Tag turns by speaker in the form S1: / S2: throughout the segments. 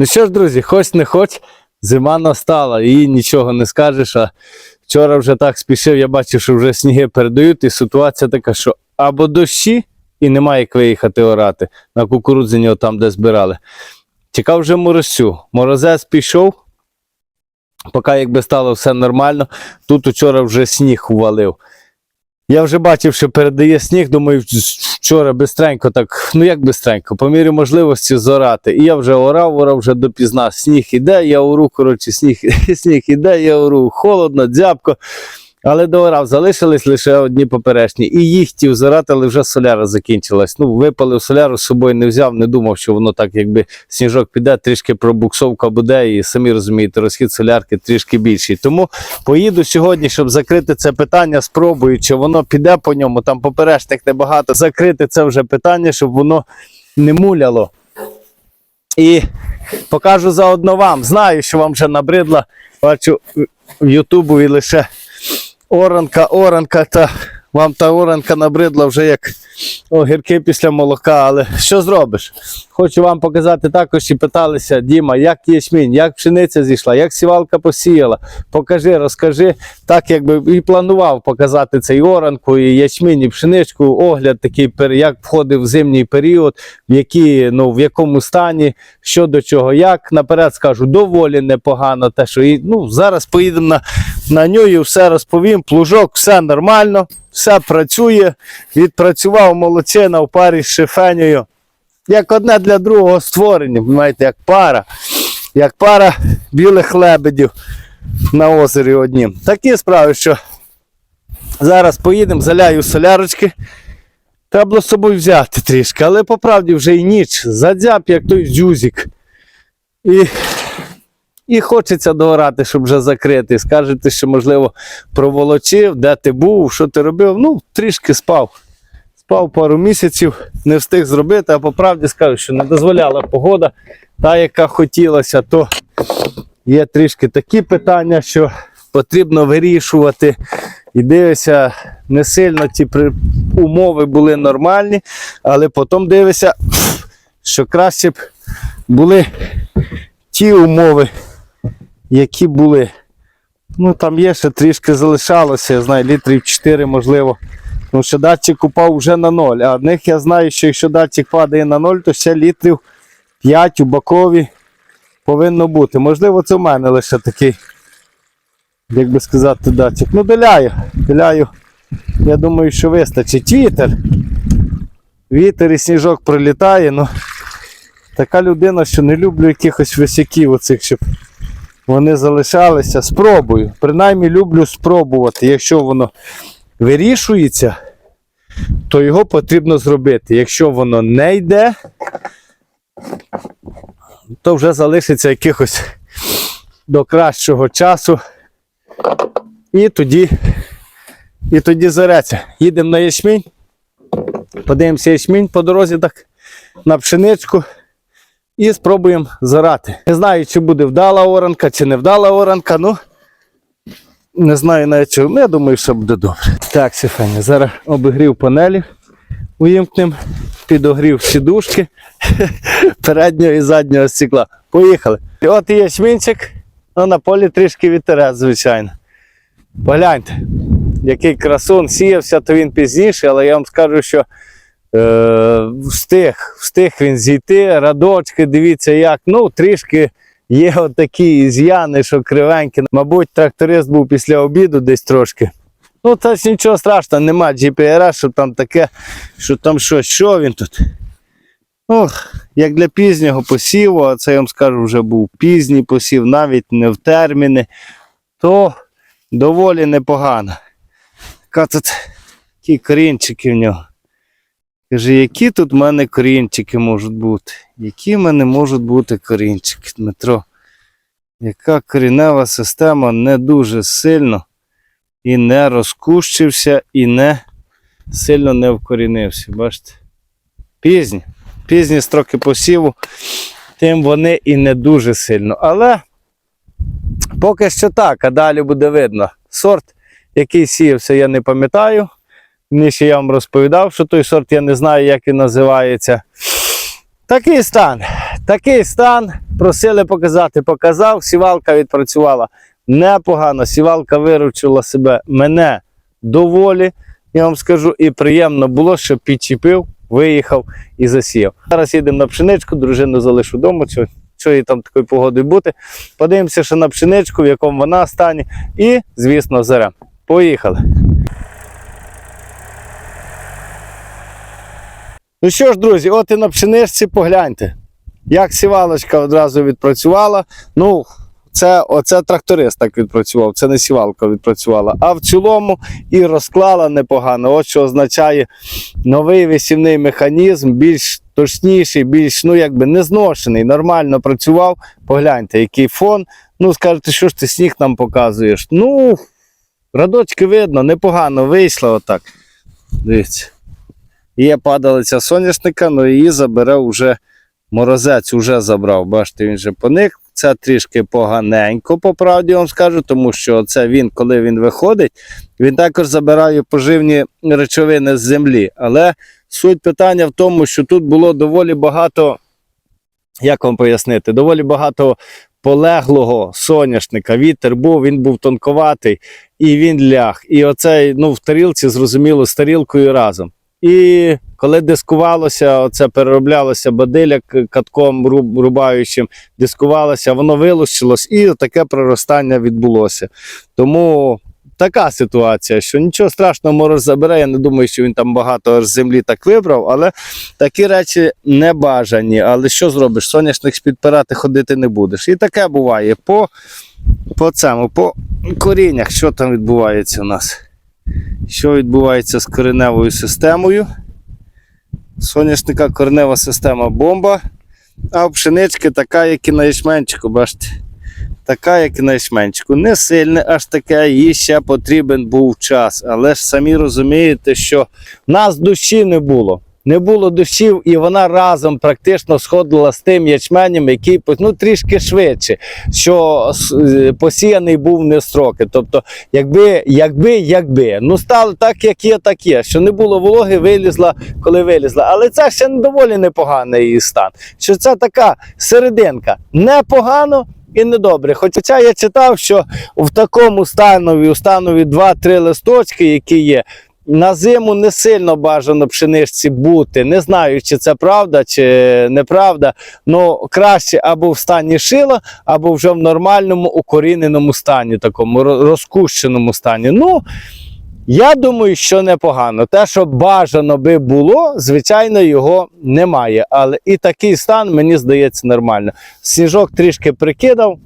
S1: Ну що ж, друзі, хоч не хоч, зима настала і нічого не скажеш. А вчора вже так спішив, я бачив, що вже сніги передають, і ситуація така, що або дощі, і немає як виїхати орати на кукурудзині, там, де збирали. Чекав вже морозцю. Морозець пішов, поки якби стало все нормально. Тут учора вже сніг увалив. Я вже бачив, що передає сніг, думаю, вчора бистренько так, ну як бистренько, по мірі можливості зорати. І я вже орав, орав вже допізна. Сніг іде, я ору, коротше, сніг, сніг іде, я ору, холодно, дзябко. Але доорав, залишились лише одні поперечні. І їх хотів зорати, але вже соляра закінчилась. Ну, випалив соляру, з собою не взяв, не думав, що воно так, якби сніжок піде, трішки пробуксовка буде, і самі розумієте, розхід солярки трішки більший. Тому поїду сьогодні, щоб закрити це питання, спробую, чи воно піде по ньому, там поперечних небагато. Закрити це вже питання, щоб воно не муляло. І покажу заодно вам. Знаю, що вам вже набридла. Бачу в Ютубу лише оранка, оранка, та вам та оранка набридла вже як огірки після молока. Але що зробиш? Хочу вам показати також і питалися, Діма, як ячмінь, як пшениця зійшла, як сівалка посіяла. Покажи, розкажи, так якби і планував показати цей оранку, і ячмінь, і пшеничку, огляд такий, як входив зимній період, в, які, ну, в якому стані, що до чого, як. Наперед скажу, доволі непогано. Те, що і, ну, зараз поїдемо на, на нього і все розповім. Плужок, все нормально, все працює. Відпрацював молодчина в парі з шифенею як одне для другого створення, знаєте, як пара, як пара білих лебедів на озері однім. Такі справи, що зараз поїдемо, заляю солярочки. Треба було з собою взяти трішки, але по правді вже і ніч. Задзяб, як той дзюзик. І, і хочеться доорати, щоб вже закрити. Скажете, що, можливо, проволочив, де ти був, що ти робив. Ну, трішки спав спав пару місяців, не встиг зробити, а по правді скажу, що не дозволяла погода, та, яка хотілося, то є трішки такі питання, що потрібно вирішувати. І дивишся, не сильно ті умови були нормальні, але потім дивишся, що краще б були ті умови, які були. Ну там є ще трішки залишалося, я знаю, літрів 4, можливо. Тому що датчик упав вже на ноль. А в них я знаю, що якщо датчик падає на ноль, то ще літрів 5 у бакові повинно бути. Можливо, це в мене лише такий, як би сказати, датчик. Ну, доляю. Доляю. Я думаю, що вистачить. Вітер. Вітер і сніжок прилітає. Ну, така людина, що не люблю якихось висяків оцих, щоб вони залишалися. Спробую. Принаймні люблю спробувати, якщо воно вирішується, то його потрібно зробити. Якщо воно не йде, то вже залишиться якихось до кращого часу. І тоді, і тоді зареться. Їдемо на ячмінь. Подивимося ячмінь по дорозі так на пшеничку. І спробуємо зарати. Не знаю, чи буде вдала оранка, чи не вдала оранка. Ну, не знаю навіть чого. Ну, я думаю, що буде добре. Так, Сіфаня, зараз обігрів панелі увімкнем, підогрів сідушки переднього і заднього стекла. Поїхали. От і ячмінчик, ну на полі трішки вітерець, звичайно. Погляньте, який красун сіявся, то він пізніше, але я вам скажу, що встиг, встиг він зійти, радочки, дивіться як. Ну, трішки є отакі з'яни, що кривенькі. Мабуть, тракторист був після обіду десь трошки. Ну, це ж нічого страшного, нема GPRS, що там таке, що там що, що він тут. Ох, як для пізнього посіву, а це я вам скажу, вже був пізній посів, навіть не в терміни, то доволі непогано. Така тут такі корінчики в нього. Каже, які тут в мене корінчики можуть бути? Які в мене можуть бути корінчики, Дмитро? Яка корінева система не дуже сильно і не розкущився, і не сильно не вкорінився. Бачите? Пізні. Пізні строки посіву, тим вони і не дуже сильно. Але поки що так, а далі буде видно. Сорт, який сіявся, я не пам'ятаю. Ще я вам розповідав, що той сорт я не знаю, як він називається. Такий стан. Такий стан просили показати, показав. Сівалка відпрацювала непогано. Сівалка виручила себе мене доволі, я вам скажу, і приємно було, що підчепив, виїхав і засіяв. Зараз їдемо на пшеничку, дружину залишу вдома, що, їй там такою погодою бути. Подивимося, що на пшеничку, в якому вона стані, і, звісно, зерем. Поїхали. Ну що ж, друзі, от і на пшеничці погляньте. Як сівалочка одразу відпрацювала. Ну, це оце тракторист так відпрацював, це не сівалка відпрацювала. А в цілому і розклала непогано. От що означає новий висівний механізм, більш точніший, більш ну якби незношений, нормально працював. Погляньте, який фон. Ну, скажете, що ж ти сніг нам показуєш? Ну, радочки видно, непогано вийшло отак. Дивіться. Є падалиця соняшника, але її забере вже морозець, вже забрав. Бачите, він вже поник. Це трішки поганенько, по правді вам скажу, тому що це він, коли він виходить, він також забирає поживні речовини з землі. Але суть питання в тому, що тут було доволі багато, як вам пояснити, доволі багато полеглого соняшника. Вітер був, він був тонковатий і він ляг. І оцей, ну, в тарілці, зрозуміло, з тарілкою разом. І коли дискувалося, оце перероблялося бадиля катком рубаючим, дискувалося, воно вилучилось і таке проростання відбулося. Тому така ситуація, що нічого страшного мороз забере. Я не думаю, що він там багато землі так вибрав, але такі речі не бажані. Але що зробиш? Соняшник підпирати ходити не будеш. І таке буває по, по цьому, по коріннях, що там відбувається у нас. Що відбувається з кореневою системою? Соняшника коренева система бомба. А в пшенички така, як і на ячменчику, бачите. Така, як і на ячменчику. Не сильне, аж таке, їй ще потрібен був час. Але ж самі розумієте, що нас душі не було. Не було дощів, і вона разом практично сходила з тим ячменем, який ну, трішки швидше, що е, посіяний був не строки. Тобто, якби, якби, якби. Ну, стало так, як є, так є. Що не було вологи, вилізла, коли вилізла. Але це ще доволі непоганий її стан. Що це така серединка. Непогано. І недобре. Хоча я читав, що в такому станові, у станові 2-3 листочки, які є, на зиму не сильно бажано пшеничці бути. Не знаю, чи це правда, чи неправда. Ну краще або в стані шила, або вже в нормальному укоріненому стані, такому розкущеному стані. Ну, я думаю, що непогано. Те, що бажано би було, звичайно, його немає. Але і такий стан, мені здається, нормально. Сніжок трішки прикидав.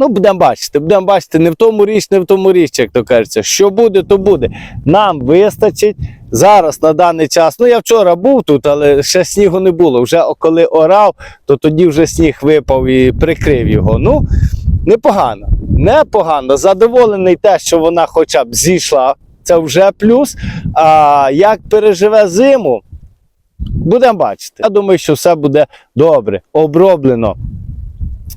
S1: Ну, будемо бачити, будемо бачити, не в тому річ, не в тому річ, як то кажеться. Що буде, то буде. Нам вистачить. Зараз на даний час. Ну, я вчора був тут, але ще снігу не було. Вже коли орав, то тоді вже сніг випав і прикрив його. Ну, непогано. Непогано. Задоволений те, що вона хоча б зійшла. Це вже плюс. А як переживе зиму, будемо бачити. Я думаю, що все буде добре. Оброблено.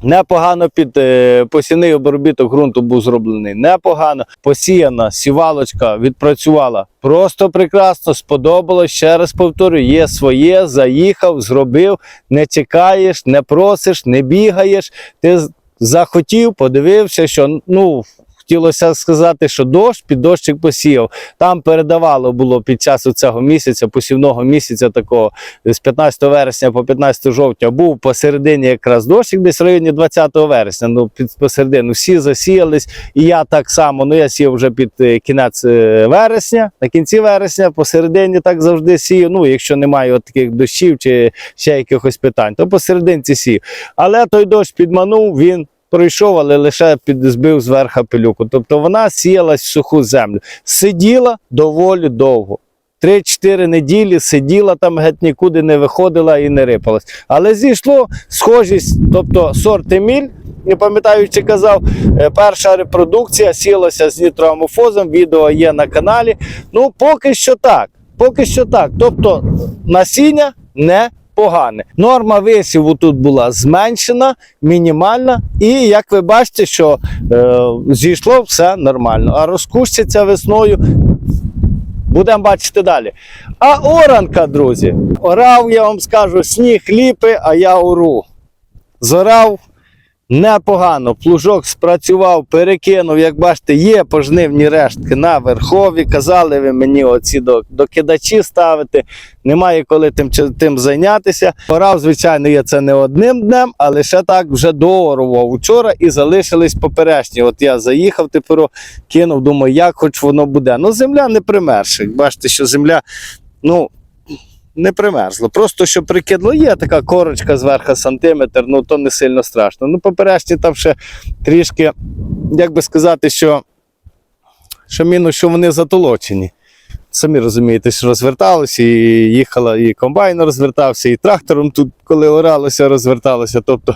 S1: Непогано під е, посівний обробіток ґрунту був зроблений. Непогано. Посіяна сівалочка відпрацювала просто прекрасно. Сподобалось. Ще раз повторюю, є своє, заїхав, зробив. Не чекаєш, не просиш, не бігаєш. Ти захотів, подивився, що ну. Хотілося сказати, що дощ під дощик посіяв. Там передавало було під час цього місяця, посівного місяця, такого з 15 вересня по 15 жовтня, був посередині якраз дощик, десь в районі 20 вересня. Ну, під посередину всі засіялись, і я так само. Ну я сів вже під е, кінець е, вересня, на кінці вересня, посередині так завжди сію. Ну, якщо немає от таких дощів чи ще якихось питань, то посерединці сію. Але той дощ підманув, він пройшов, але лише під, збив зверху пилюку. Тобто вона сіялась в суху землю. Сиділа доволі довго. 3-4 неділі сиділа там, геть нікуди не виходила і не рипалась. Але зійшло схожість, тобто сорт Еміль, не пам'ятаю, чи казав, е, перша репродукція сілася з нітроамофозом, відео є на каналі. Ну, поки що так. Поки що так. Тобто насіння не погане. Норма висіву тут була зменшена, мінімальна, і як ви бачите, що е, зійшло все нормально. А розкущиться весною. Будемо бачити далі. А оранка, друзі, орав, я вам скажу, сніг ліпи, а я ору. зорав непогано. Плужок спрацював, перекинув. Як бачите, є пожнивні рештки на верхові. Казали ви мені оці докидачі ставити. Немає коли тим, тим зайнятися. Орав, звичайно, є це не одним днем, але ще так вже доорував учора і залишились поперечні. От я заїхав, тепер кинув, думаю, як хоч воно буде. Ну, земля не примерша. Бачите, що земля, ну. Не примерзло. Просто що прикидло, є така корочка зверху сантиметр, ну то не сильно страшно. Ну, поперечні там ще трішки, як би сказати, що, що мінус, що вони затолочені. Самі розумієте, що розверталися, і їхала, і комбайн розвертався, і трактором тут, коли оралося, розверталося. Тобто,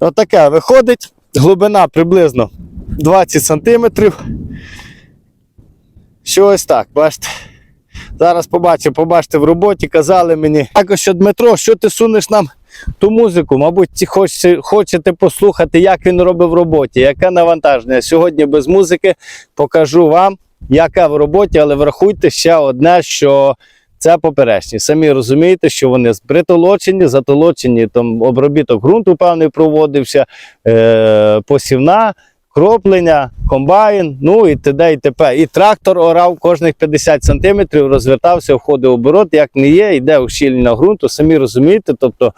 S1: отаке виходить. Глибина приблизно 20 сантиметрів. Що ось так, бачите. Зараз побачу, побачите в роботі, казали мені. Також що Дмитро, що ти сунеш нам ту музику? Мабуть, хочете, послухати, як він робить в роботі, яке навантаження. Сьогодні без музики покажу вам, яке в роботі, але врахуйте ще одне, що це поперечні. Самі розумієте, що вони притолочені, затолочені, там обробіток ґрунту певний проводився, е- посівна кроплення, комбайн, ну і т.д. і т.п. І трактор орав кожних 50 сантиметрів, розвертався, входив оборот, як не є, йде ущільнення ґрунту, самі розумієте, тобто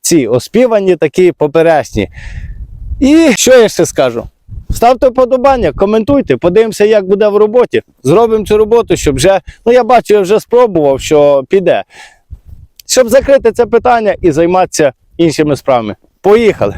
S1: ці оспівані такі поперечні. І що я ще скажу? Ставте вподобання, коментуйте, подивимося, як буде в роботі. Зробимо цю роботу, щоб вже, ну я бачу, я вже спробував, що піде. Щоб закрити це питання і займатися іншими справами. Поїхали!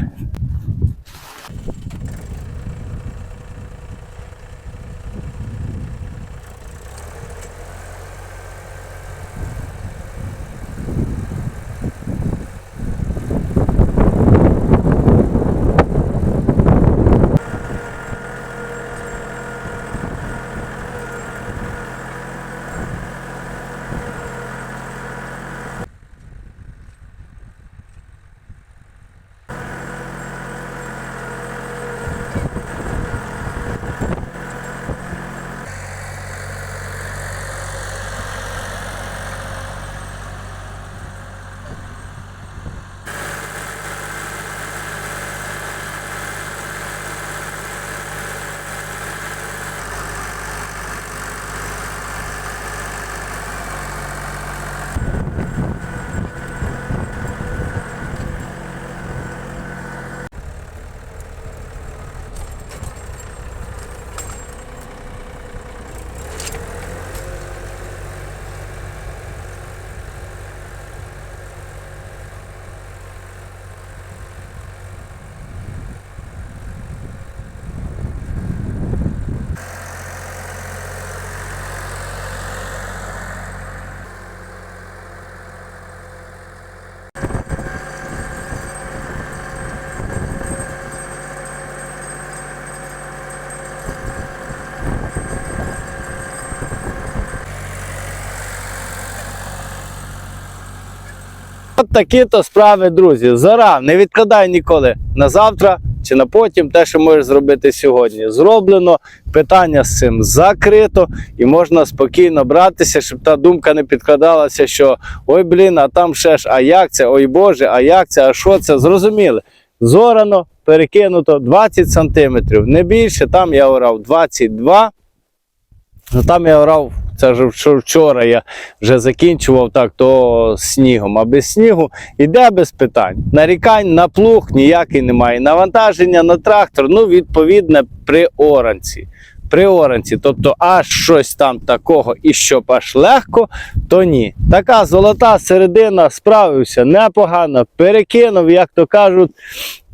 S1: От такі то справи, друзі. Зора, не відкладай ніколи на завтра чи на потім те, що можеш зробити сьогодні. Зроблено, питання з цим закрито, і можна спокійно братися, щоб та думка не підкладалася, що ой, блін, а там ще ж, а як це? Ой Боже, а як це? А що це? Зрозуміли. Зорано, перекинуто 20 сантиметрів. Не більше, там я орав 22. Ну там я орав, це вже вчора- я вже закінчував так, то снігом. А без снігу іде без питань. Нарікань на плуг ніякий немає. Навантаження на трактор, ну, відповідне, при оранці. При оранці, тобто аж щось там такого і щоб аж легко, то ні. Така золота середина справився непогано, перекинув, як то кажуть,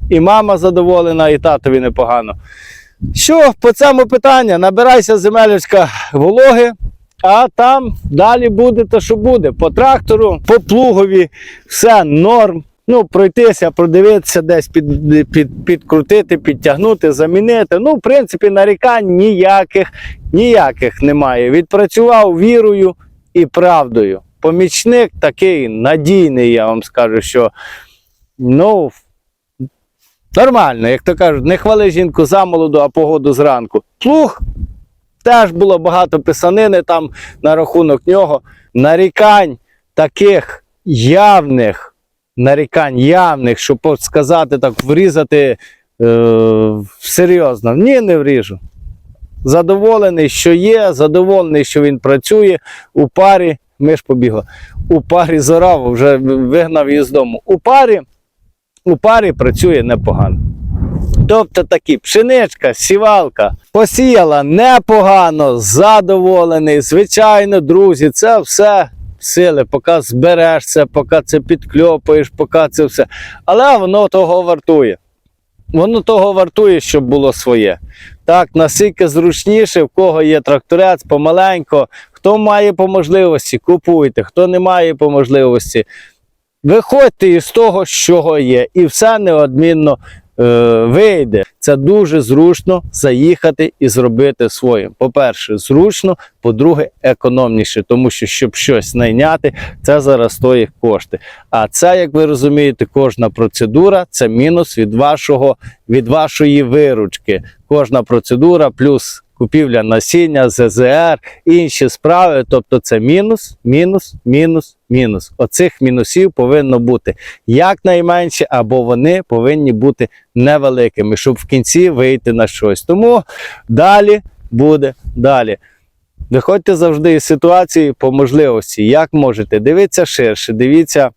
S1: і мама задоволена, і татові непогано. Що по цьому питання? Набирайся земелечка вологи, а там далі буде те, що буде. По трактору, по плугові, все норм. Ну, пройтися, продивитися, десь під, під, підкрутити, підтягнути, замінити. Ну, в принципі, нарікань ніяких, ніяких немає. Відпрацював вірою і правдою. Помічник такий надійний, я вам скажу, що ну, нормально, як то кажуть, не хвали жінку замолоду, а погоду зранку. Плуг теж було багато писанини там на рахунок нього. Нарікань таких явних нарікань явних, щоб сказати так, врізати е, серйозно. Ні, не вріжу. Задоволений, що є, задоволений, що він працює у парі. Ми ж побігли. У парі зорав, вже вигнав її з дому. У парі, у парі працює непогано. Тобто такі пшеничка, сівалка посіяла непогано, задоволений. Звичайно, друзі, це все сили, поки зберешся, поки це підкльопаєш, поки це все. Але воно того вартує. Воно того вартує, щоб було своє. Так, наскільки зручніше, в кого є тракторець, помаленько. Хто має по можливості, купуйте, хто не має по можливості, виходьте із того, що є, і все неодмінно вийде. Це дуже зручно заїхати і зробити своїм. По-перше, зручно, по-друге, економніше, тому що щоб щось найняти, це зараз стоїть кошти. А це, як ви розумієте, кожна процедура це мінус від вашого від вашої виручки. Кожна процедура плюс купівля насіння, ЗЗР, інші справи. Тобто це мінус, мінус, мінус, мінус. Оцих мінусів повинно бути якнайменше, або вони повинні бути невеликими, щоб в кінці вийти на щось. Тому далі буде далі. Виходьте завжди із ситуації по можливості, як можете. Дивіться ширше, дивіться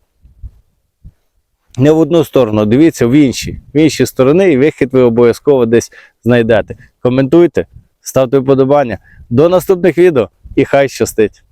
S1: не в одну сторону, дивіться в інші, в інші сторони, і вихід ви обов'язково десь знайдете. Коментуйте, ставте вподобання. До наступних відео і хай щастить!